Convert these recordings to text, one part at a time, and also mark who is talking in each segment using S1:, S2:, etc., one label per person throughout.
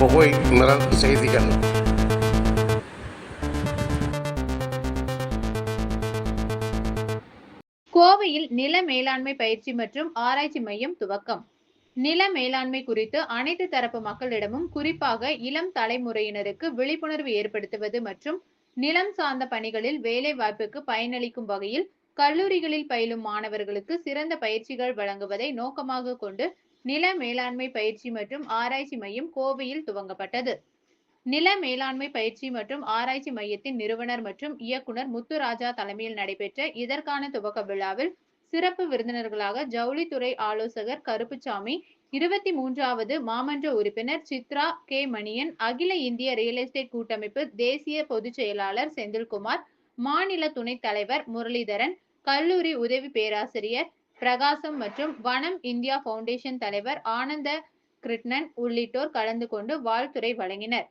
S1: குகை நிரல் செய்திகள்
S2: கோவையில் நில மேலாண்மை பயிற்சி மற்றும் ஆராய்ச்சி மையம் துவக்கம். நில மேலாண்மை குறித்து அனைத்து தரப்பு மக்களிடமும் குறிப்பாக இளம் தலைமுறையினருக்கு விழிப்புணர்வு ஏற்படுத்துவது மற்றும் நிலம் சார்ந்த பணிகளில் வேலை வாய்ப்புக்கு பயனளிக்கும் வகையில் கல்லூரிகளில் பயிலும் மாணவர்களுக்கு சிறந்த பயிற்சிகள் வழங்குவதை நோக்கமாக கொண்டு நில மேலாண்மை பயிற்சி மற்றும் ஆராய்ச்சி மையம் கோவையில் துவங்கப்பட்டது. நில மேலாண்மை பயிற்சி மற்றும் ஆராய்ச்சி மையத்தின் நிறுவனர் மற்றும் இயக்குனர் முத்துராஜா தலைமையில் நடைபெற்ற இதற்கான துவக்க விழாவில் சிறப்பு விருந்தினர்களாக ஜவுளித்துறை ஆலோசகர் கருப்புசாமி இருபத்தி மூன்றாவது மாமன்ற உறுப்பினர் சித்ரா கே. மணியன் அகில இந்திய ரியல் எஸ்டேட் கூட்டமைப்பு தேசிய பொதுச் செயலாளர் செந்தில்குமார் மாநில துணைத் தலைவர் முரளிதரன் கல்லூரி உதவி பேராசிரியர் பிரகாசம் மற்றும் வனம் இந்தியா ஃபவுண்டேஷன் தலைவர் ஆனந்த கிருஷ்ணன் உள்ளிட்டோர் கலந்து கொண்டு வாழ்த்துரை வழங்கினர்.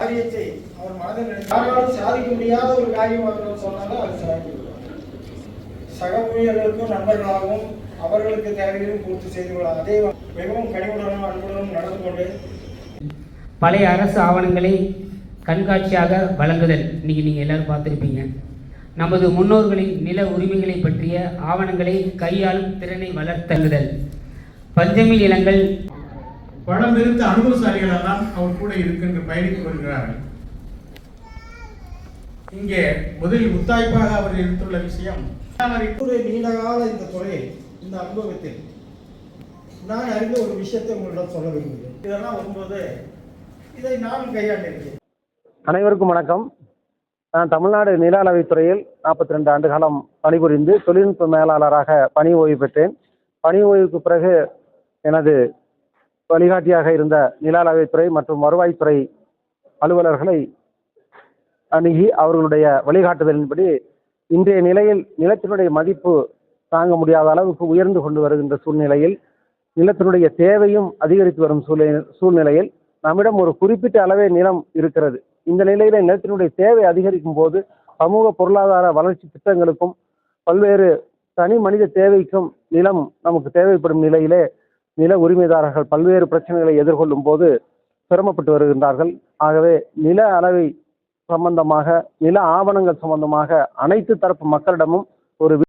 S3: காரியத்தை அவர் மனதில் நினைத்து- யாராலும் சாதிக்க முடியாத ஒரு காரியம் அவர்கள் சொன்னாலும் அது சாதிக்கிறார் சக ஊழியர்களுக்கும் நண்பர்களாகவும் அவர்களுக்கு தேவைகளையும் பூர்த்தி செய்து கொள்ள அதே மிகவும் கனிவுடனும் அன்புடனும் நடந்து கொண்டு
S4: பழைய அரசு ஆவணங்களை கண்காட்சியாக வழங்குதல். இன்னைக்கு நீங்கள் எல்லாரும் பார்த்துருப்பீங்க. நமது முன்னோர்களின் நில உரிமைகளை பற்றிய ஆவணங்களை கையாளும் திறனை வளர்த்தலுதல் பஞ்சமி நிலங்கள்
S5: படம் இருந்த அனுபவசாலிகளாக தான் அவர் கூட இருக்கின்ற பயணித்து வருகிறார்கள் இங்கே முதலில் முத்தாய்ப்பாக அவர் எடுத்துள்ள விஷயம்
S3: ஒரு நீண்ட கால இந்த துறையில் இந்த அனுபவத்தில் நான் அறிந்த ஒரு விஷயத்தை உங்களிடம் சொல்ல விரும்புகிறேன். இதெல்லாம் வரும்போது இதை நானும் கையாண்டிருக்கிறேன்.
S6: அனைவருக்கும் வணக்கம். நான் தமிழ்நாடு நில அளவைத்துறையில் நாற்பத்தி ரெண்டு ஆண்டு காலம் பணிபுரிந்து தொழில்நுட்ப மேலாளராக பணி ஓய்வு பெற்றேன். பணி ஓய்வுக்கு பிறகு எனது வழிகாட்டியாக இருந்த நில அளவைத்துறை மற்றும் வருவாய்த்துறை அலுவலர்களை அணுகி அவர்களுடைய வழிகாட்டுதலின்படி இன்றைய நிலையில் நிலத்தினுடைய மதிப்பு தாங்க முடியாத அளவுக்கு உயர்ந்து கொண்டு வருகின்ற சூழ்நிலையில் நிலத்தினுடைய தேவையும் அதிகரித்து வரும் சூழ்நிலை சூழ்நிலையில் நம்மிடம் ஒரு குறிப்பிட்ட அளவே நிலம் இருக்கிறது. இந்த நிலையில நிலத்தினுடைய தேவை அதிகரிக்கும் போது சமூக பொருளாதார வளர்ச்சி திட்டங்களுக்கும் பல்வேறு தனி மனித தேவைக்கும் நிலம் நமக்கு தேவைப்படும் நிலையிலே நில உரிமைதாரர்கள் பல்வேறு பிரச்சனைகளை எதிர்கொள்ளும் போது சிரமப்பட்டு வருகின்றார்கள். ஆகவே நில அளவை சம்பந்தமாக நில ஆவணங்கள் சம்பந்தமாக அனைத்து தரப்பு மக்களிடமும் ஒரு